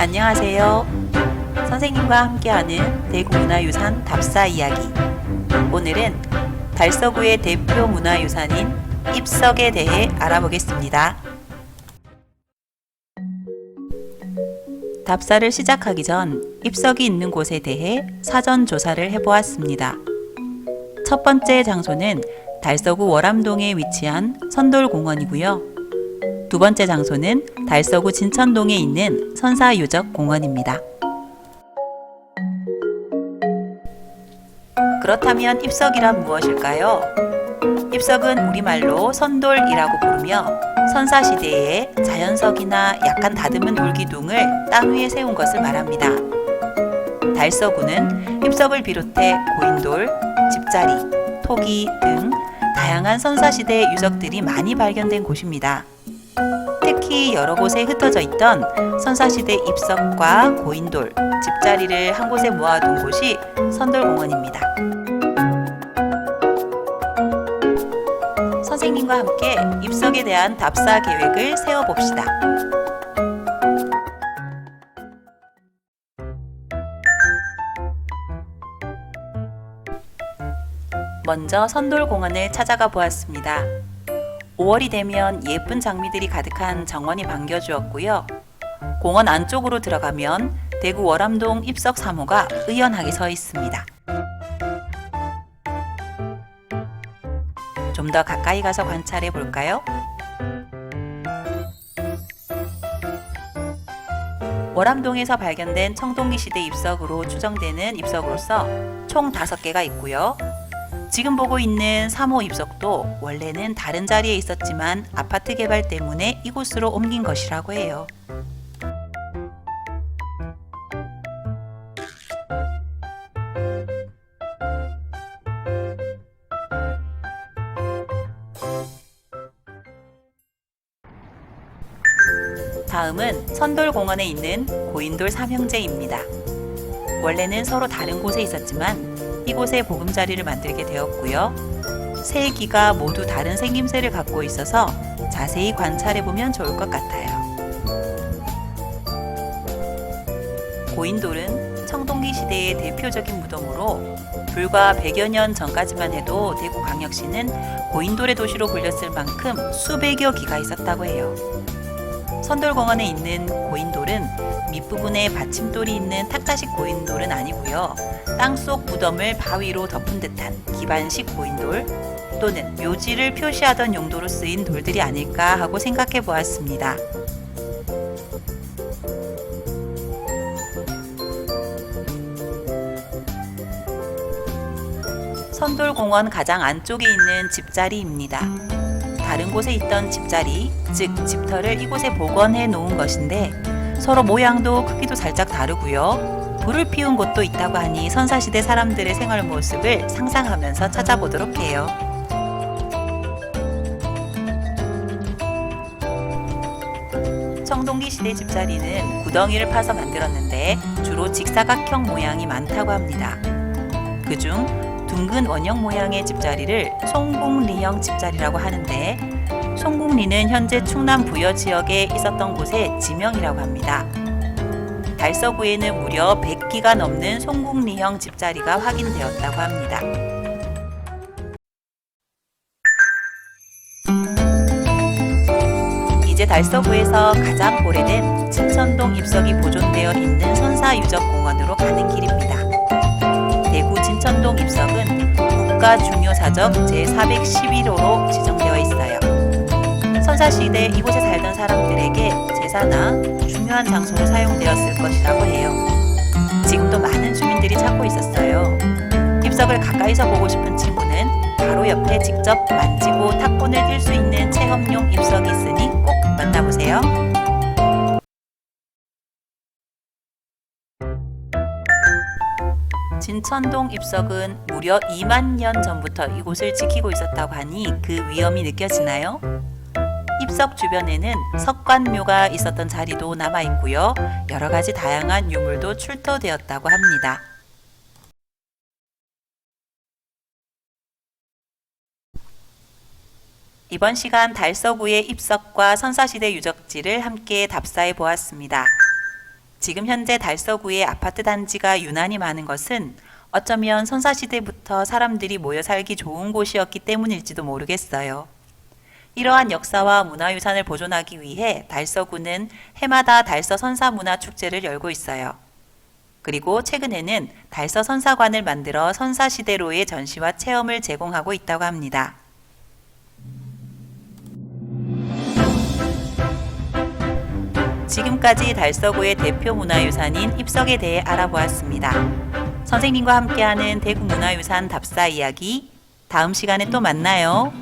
안녕하세요. 선생님과 함께하는 대구문화유산 답사 이야기. 오늘은 달서구의 대표 문화유산인 입석에 대해 알아보겠습니다. 답사를 시작하기 전 입석이 있는 곳에 대해 사전 조사를 해보았습니다. 첫 번째 장소는 달서구 월암동에 위치한 선돌공원이고요. 두 번째 장소는 달서구 진천동에 있는 선사유적 공원입니다. 그렇다면 입석이란 무엇일까요? 입석은 우리말로 선돌이라고 부르며 선사시대에 자연석이나 약간 다듬은 돌기둥을 땅 위에 세운 것을 말합니다. 달서구는 입석을 비롯해 고인돌, 집자리, 토기 등 다양한 선사시대 유적들이 많이 발견된 곳입니다. 특히 여러 곳에 흩어져 있던 선사시대 입석과 고인돌, 집자리를 한 곳에 모아둔 곳이 선돌공원입니다. 선생님과 함께 입석에 대한 답사 계획을 세워봅시다. 먼저 선돌공원을 찾아가 보았습니다. 5월이 되면 예쁜 장미들이 가득한 정원이 반겨주었고요. 공원 안쪽으로 들어가면 대구 월암동 입석 3호가 의연하게 서 있습니다. 좀 더 가까이 가서 관찰해 볼까요? 월암동에서 발견된 청동기 시대 입석으로 추정되는 입석으로서 총 5개가 있고요. 지금 보고 있는 3호 입석도 원래는 다른 자리에 있었지만 아파트 개발 때문에 이곳으로 옮긴 것이라고 해요. 다음은 선돌공원에 있는 고인돌 삼형제입니다. 원래는 서로 다른 곳에 있었지만 이곳에 보금자리를 만들게 되었고요. 세 기가 모두 다른 생김새를 갖고 있어서 자세히 관찰해 보면 좋을 것 같아요. 고인돌은 청동기 시대의 대표적인 무덤으로 불과 100여 년 전까지만 해도 대구 광역시는 고인돌의 도시로 불렸을 만큼 수백여 기가 있었다고 해요. 선돌공원에 있는 고인돌은 밑부분에 받침돌이 있는 탁자식 고인돌은 아니고요. 땅속 무덤을 바위로 덮은 듯한 기반식 고인돌 또는 묘지를 표시하던 용도로 쓰인 돌들이 아닐까 하고 생각해 보았습니다. 선돌공원 가장 안쪽에 있는 집자리입니다. 다른 곳에 있던 집자리, 즉 집터를 이곳에 복원해 놓은 것인데 서로 모양도 크기도 살짝 다르고요. 불을 피운 곳도 있다고 하니 선사시대 사람들의 생활 모습을 상상하면서 찾아보도록 해요. 청동기 시대 집자리는 구덩이를 파서 만들었는데 주로 직사각형 모양이 많다고 합니다. 그중 둥근 원형 모양의 집자리를 송궁리형 집자리라고 하는데 송궁리는 현재 충남 부여 지역에 있었던 곳의 지명이라고 합니다. 달서구에는 무려 100기가 넘는 송궁리형 집자리가 확인되었다고 합니다. 이제 달서구에서 가장 오래된 진천동 입석이 보존되어 있는 선사유적공원으로 가는 길입니다. 대구 진천동 입석은 국가중요사적 제411호로 지정되어 있어요. 선사시대 이곳에 살던 사람들에게 제사나 중요한 장소로 사용되었을 것이라고 해요. 지금도 많은 주민들이 찾고 있었어요. 입석을 가까이서 보고 싶은 친구는 바로 옆에 직접 만지고 탁본을 뛸 수 있는 체험용 입석이 있으니 꼭 만나보세요. 진천동 입석은 무려 2만 년 전부터 이곳을 지키고 있었다고 하니 그 위험이 느껴지나요? 입석 주변에는 석관묘가 있었던 자리도 남아 있고요. 여러 가지 다양한 유물도 출토되었다고 합니다. 이번 시간 달서구의 입석과 선사시대 유적지를 함께 답사해 보았습니다. 지금 현재 달서구의 아파트 단지가 유난히 많은 것은 어쩌면 선사시대부터 사람들이 모여 살기 좋은 곳이었기 때문일지도 모르겠어요. 이러한 역사와 문화유산을 보존하기 위해 달서구는 해마다 달서 선사 문화 축제를 열고 있어요. 그리고 최근에는 달서 선사관을 만들어 선사시대로의 전시와 체험을 제공하고 있다고 합니다. 지금까지 달서구의 대표 문화유산인 입석에 대해 알아보았습니다. 선생님과 함께하는 대구 문화유산 답사 이야기 다음 시간에 또 만나요.